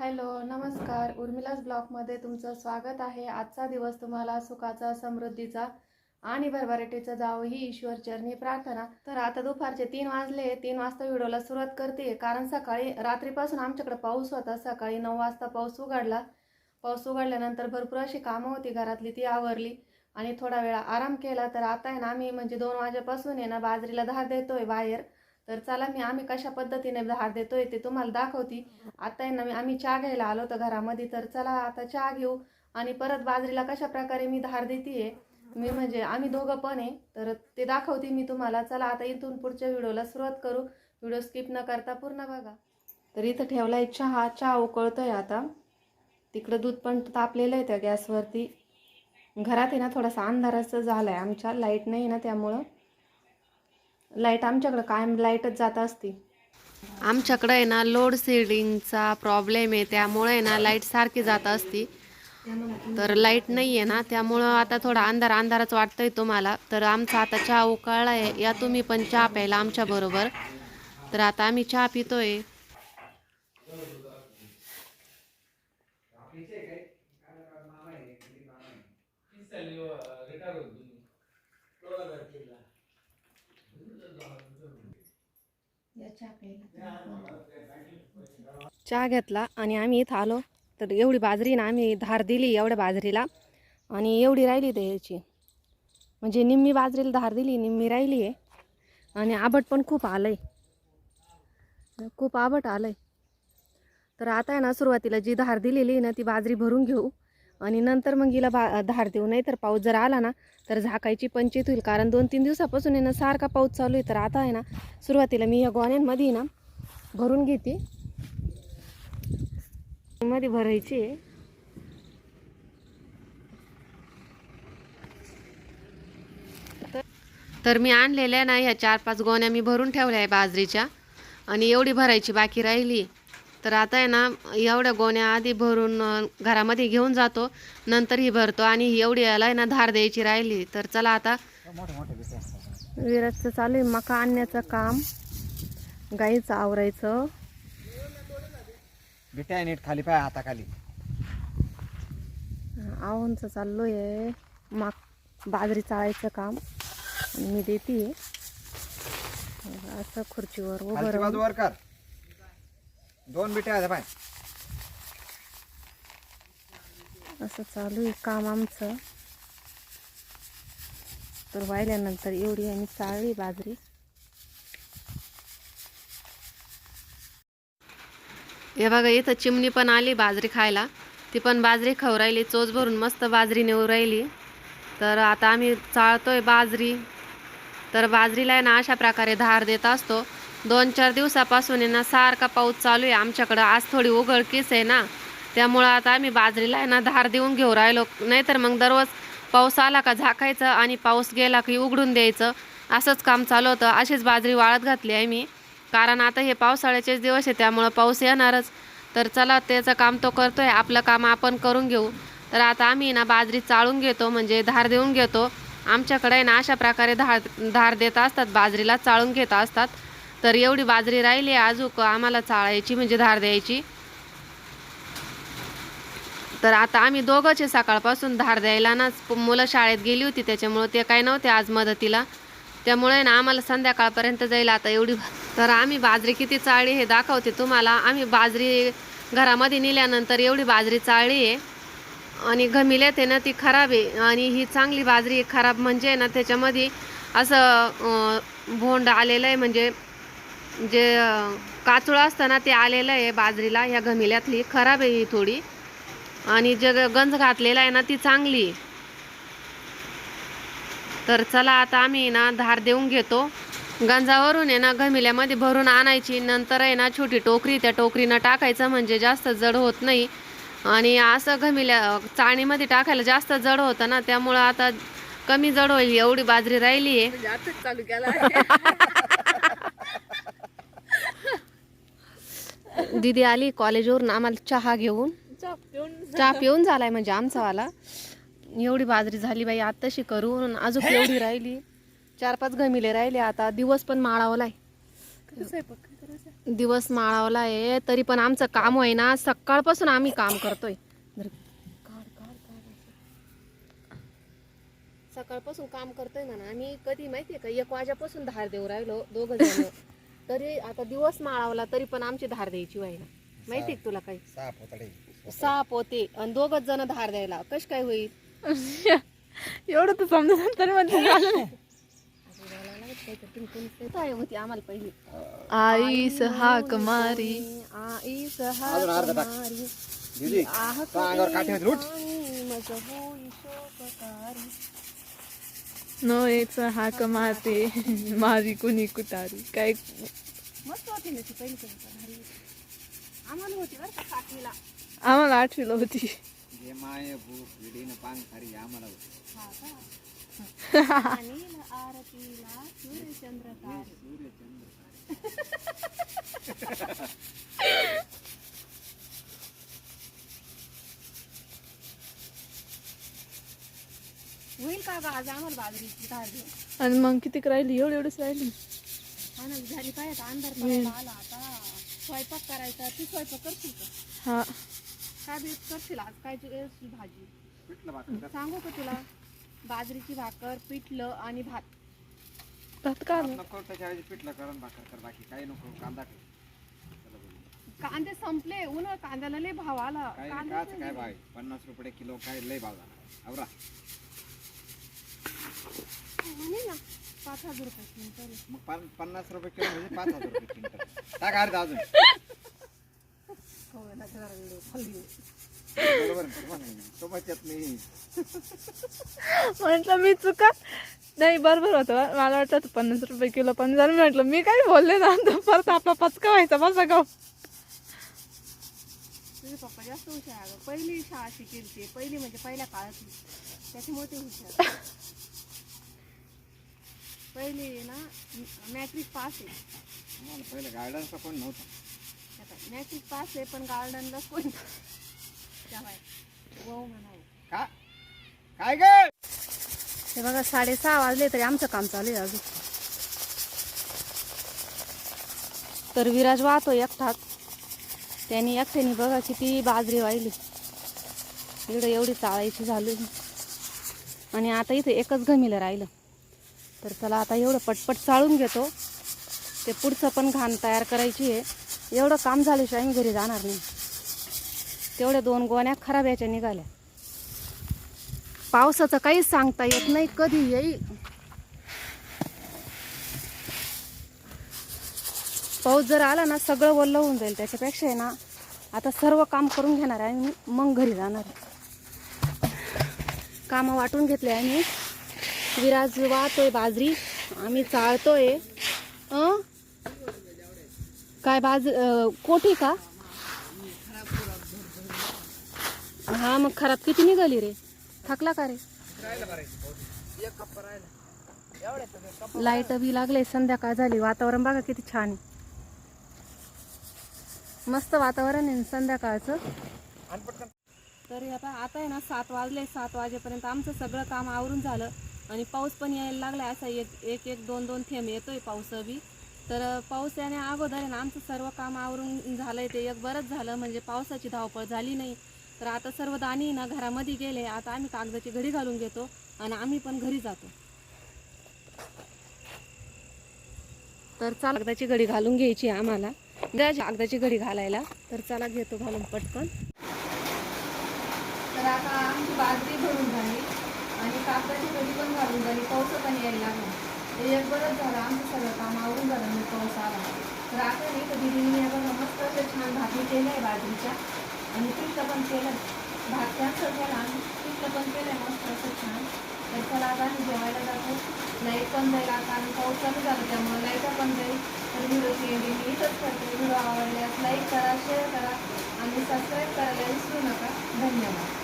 Hello नमस्कार. उर्मिलास ब्लॉगमध्ये तुमचं स्वागत आहे. आजचा दिवस तुम्हाला सुखाचा समृद्धीचा आणि भरभराटीचा जावं ही ईश्वर चरणी प्रार्थना. तर आता दुपारचे तीन वाजले. तीन वाजता व्हिडिओला सुरुवात करते. कारण सकाळी रात्रीपासून आमच्याकडे पाऊस होता. सकाळी नऊ वाजता पाऊस उघडला. पाऊस उघडल्यानंतर भरपूर अशी कामं होती. घरातली ती आवरली आणि थोडा वेळा आराम केला. तर आता आहे ना आम्ही म्हणजे दोन वाजेपासून आहे ना बाजरीला धार देतोय बाहेर. तर चला मी आम्ही कशा पद्धतीने धार देतोय ते तुम्हाला दाखवते. आता आहे ना मी आम्ही चहा घ्यायला आलो होतो घरामध्ये तर चला आता चहा घेऊ. आणि परत बाजरीला कशा प्रकारे मी धार देते मी म्हणजे आम्ही दोघं पण आहे तर ते दाखवते मी तुम्हाला. चला आता इथून पुढच्या व्हिडिओला सुरुवात करू. व्हिडिओ स्किप न करता पूर्ण बघा. तर इथं ठेवलाय चहा चहा उकळतोय आता. तिकडं दूध पण तापलेलं आहे त्या गॅसवरती. घरात आहे ना थोडासा अंधाराचं झालं आहे आमच्या लाइट नाही ना त्यामुळं. लाइट आमच्याकडं कायम लाईटच जात असते. आमच्याकडं आहे ना लोड शेडिंगचा प्रॉब्लेम आहे त्यामुळे आहे ना लाइट सारखी जात असती. तर लाइट नाही आहे ना त्यामुळं आता थोडा अंधार अंधारच वाटतंय तुम्हाला. तर आमचा आता चहा उकळला आहे या तुम्ही पण चहा प्यायला आमच्याबरोबर तर आता आम्ही चहा पितोय. चहा घेतला आणि आम्ही इथं आलो. तर एवढी बाजरी ना आम्ही धार दिली एवढ्या बाजरीला. आणि एवढी राहिली द्यायची म्हणजे निम्मी बाजरीला धार दिली निम्मी राहिली आहे. आणि आबट पण खूप आलं आहे खूप आबट आलं आहे तर आता आहे ना सुरुवातीला जी धार दिलेली आहे ना ती बाजरी भरून घेऊ. आणि नंतर मग हिला बा धार देऊ. नाही तर पाऊस जर आला ना तर झाकायची पंचित होईल. कारण दोन तीन दिवसापासून आहे ना सारखा पाऊस चालू आहे. तर आता आहे ना सुरुवातीला मी या गोण्यांमध्ये ना भरून घेते. मध्ये भरायची आहे. तर- तर मी आणलेल्या ना ह्या चार पाच गोण्या मी भरून ठेवल्या आहे बाजरीच्या. आणि एवढी भरायची बाकी राहिली. तर आता आहे ना एवढ्या गोण्या आधी भरून घरामध्ये घेऊन जातो नंतर ही भरतो आणि ही एवढी याला आहे ना धार द्यायची राहिली. तर चला आता. विराजचं चालू आहे मका आणण्याचं काम. गाईचं आवरायचं. बिट्या नीट खाली पाय हाताखाली. आवनचं चाललो आहे. माग बाजरी चाळायचं काम. आणि मी देते. असं खुर्चीवर उभं कर. दोन बिट्या आहेत पाय असं चालू आहे काम आमचं. तर वाहिल्यानंतर एवढी आम्ही चाळली बाजरी. हे बघा इथं चिमणी पण आली बाजरी खायला. ती पण बाजरी खाऊ राहिली चोच भरून मस्त बाजरी नेऊ राहिली. तर आता आम्ही चाळतोय बाजरी. तर बाजरीला आहे ना अशा प्रकारे धार देत असतो. दोन चार दिवसापासून आहे ना सारखा पाऊस चालू आहे. आमच्याकडं आज थोडी उघडकीस आहे ना. त्यामुळं आता आम्ही बाजरीला आहे ना धार देऊन घेऊ राहिलो. नाहीतर मग दररोज पाऊस आला का झाकायचं आणि पाऊस गेला की उघडून द्यायचं. असंच काम चालू होतं. अशीच बाजरी वाळत घातली आहे मी. कारण आता हे पावसाळ्याचेच दिवस आहे त्यामुळं पाऊस येणारच. तर चला त्याचं काम तो करतो आहे आपलं काम आपण करून घेऊ. तर आता आम्ही ना बाजरी चाळून घेतो म्हणजे धार देऊन घेतो. आमच्याकडे आहे ना अशा प्रकारे धार धार देत असतात बाजरीला चाळून घेत असतात. तर एवढी बाजरी राहिली आहे अजून आम्हाला चाळायची म्हणजे धार द्यायची. तर आता आम्ही दोघंच सकाळपासून धार द्यायला ना मुलं शाळेत गेली होती त्याच्यामुळं ते काय नव्हते आज मदतीला. त्यामुळे ना आम्हाला संध्याकाळपर्यंत जाईल आता एवढी तर आम्ही बाजरी किती चाळली हे दाखवते तुम्हाला. आम्ही बाजरी घरामध्ये नेल्यानंतर एवढी बाजरी चाळली आहे. आणि घमिल्यात आहे ना ती खराब आहे. आणि ही चांगली बाजरी खराब म्हणजे ना त्याच्यामध्ये असं भोंड आलेलं आहे म्हणजे जे अं, असतं ना ते आलेलं आहे बाजरीला ह्या घमिल्यातली. खराब आहे ही थोडी. आणि जे गंज घातलेला आहे ना ती चांगली आहे. तर चला आता आम्ही ना धार देऊन घेतो. गंजावरून आहे ना घमिल्यामध्ये भरून आणायची. नंतर आहे ना छोटी टोकरी त्या टोकरीनं टाकायचं म्हणजे जास्त जड होत नाही. आणि असं घमिल्या चाळणीमध्ये टाकायला जास्त जड होतं ना त्यामुळं आता कमी जड होईल एवढी बाजरी राहिली आहे चालू केला दीदी आली कॉलेजवरून आम्हाला चहा घेऊन. चहा पिऊन. झालाय म्हणजे आमचावाला. एवढी बाजरी झाली बाई आत्ताशी करून अजून एवढी राहिली. चार पाच घमिले राहिले आता दिवस पण माळावलाय. दिवस माळावला आहे तरी पण आमचं काम होय ना सकाळपासून आम्ही काम करतोय. सकाळपासून काम करतोय म्हणा आम्ही कधी माहितीये का एक वाजेपासून धार देऊ राहिलो दोघं जण. तरी आता दिवस माळावला तरी पण आमची धार द्यायची व्हायला. माहितीये का तुला काही? सहा पोतडे सहा पोते आणि दोघच जण धार द्यायला. कश काय होईल? एवढं तर समजत तरी म्हणजे झालं नाही. काय होती आम्हाला पहिली. आईस हाक मारी. आईस अजून अर्धा टाक. दीदी आह तो काठी होती, शोककारी. नोएच हाक मारते माझी कुणी कुटारी काय मस्त होती ना ती पहिली कविता, भारी होती. आम्हाला होती बरं का सातवीला आम्हाला आठवीला होती जे माय भूक विडीन खारी आम्हाला होती. हा का? आणि आरतीला सूर्यचंद्र तारे होईल का आज आम्हाला बाजरीची देऊ आणि मग कितीक राहिली? एवढी एवढीच राहिली? हा ना झाली पाहिजे अंधार पडायला आला. आता स्वयंपाक करायचा तू स्वयंपाक करशील का? हा. काय बेत करशील आज? काय जेवशील भाजी. पिठलं भाकर कर. सांगू का तुला? बाजरीची भाकर पिठलं आणि भात. भात का नको त्याच्याऐवजी पिठलं करून भाकर कर. बाकी काही नको कांदा कर. चला बोलू. कांदे संपले. उन्हा कांद्याला लय भाव आला. काय नाही काय. भाव आहे? पन्नास रुपये किलो काय लय भाव झाला. आवरा. म्हणे ना पाच हजार रुपये क्विंटल. मग पन- पन्नास रुपये किलो म्हणजे पाच हजार रुपये क्विंटल टाक अर्ध अजून. हो, ना, जरा वेळ खाली. बरोबर आहे, बरोबर आहे. सोबत येत नाही. म्हटलं मी चुका. नाही बरोबर होतं. मला वाटतं होतं पन्नास रुपये किलो पण झालं. मी म्हटलं मी काही बोलले ना तर परत आपला पचका व्हायचा बसा गाव तुझे पप्पा जास्त हुशार आहे अगं. पहिली शाळा शिकेल ते. पहिली म्हणजे पहिल्या काळातली. त्याच्यामुळे ते हुशार पहिली ना मॅट्रिक पास आहे. आम्हाला पहिलं गार्डनचा कोण नव्हता. मॅट्रिक पास आहे पण गार्डनला कोण म्हणावं. का? काय गे? हे बघा साडेसहा वाजले तरी आमचं काम चालू आहे अजून. तर विराज वाहतो एकटाच त्यांनी एकट्याने बघा किती बाजरी वाहिली. इकडं एवढी चाळायची झाली. आणि आता इथे एकच गमिलं राहिलं. तर चला आता एवढं पटपट चाळून घेतो. ते पुढचं पण घाण तयार करायची आहे. एवढं काम झाल्याशिवाय मी घरी जाणार नाही. तेवढ्या दोन गोण्या खराब याच्या निघाल्या. पावसाचं काहीच सांगता येत नाही कधी येईल. पाऊस जर आला ना सगळं वल्ल होऊन जाईल त्याच्यापेक्षा आहे ना. आता सर्व काम करून घेणार आहे आणि मग घरी जाणार आहे. कामं वाटून घेतले आम्ही विराज वाहतोय बाजरी. आम्ही चाळतोय. काय बाज कोठी का? हा मग खराब किती निघाली रे? थकला का रे? लाइट बी लागले संध्याकाळ झाली. वातावरण बघा किती छान आहे. मस्त वातावरण आहे संध्याकाळचं. तर आता आता आहे ना सात वाजले सात वाजेपर्यंत आमचं सगळं काम आवरून झालं. आणि पाऊस पण यायला लागला असा एक एक एक दोन दोन थेंब येतोय पाऊस बी तर पाऊस याने अगोदर आहे ना आमचं सर्व काम आवरून झालंय ते. एक बरंच झालं म्हणजे पावसाची धावपळ झाली नाही. तर आता सर्व दाणी ना घरामध्ये गेले आता आम्ही कागदाची घडी घालून घेतो आणि आम्ही पण घरी जातो. तर चला कागदाची घडी घालून घ्यायची आम्हाला. द्या कागदाची घडी घालायला. तर चला घेतो घालून पटकन. तर आता आमची बाजरी भरून झाली आणि कापडाची कधी पण घालून झाली. पाऊस पण यायला लागला. ते एक बरंच झालं. आमचं सगळं काम आवरून झालं म्हणजे मी पाऊस आला. तर आता नाही तर दिदीने बघा मस्त असं छान भाकरी केलं आहे बाजरीच्या. आणि पिठलं पण केलं. भात कॅन्सल केला. आणि पिठलं पण केलं आहे मस्त असं छान. तर चला आता आम्ही जेवायला जातो. लाइट पण जाईल आता आणि पाऊस चालू झाला त्यामुळे लाईटा पण जाईल तर व्हिडिओची एंडिंग मी इथंच करते. व्हिडिओ आवडल्यास लाईक करा शेअर करा आणि सबस्क्राईब करायला विसरू नका. धन्यवाद.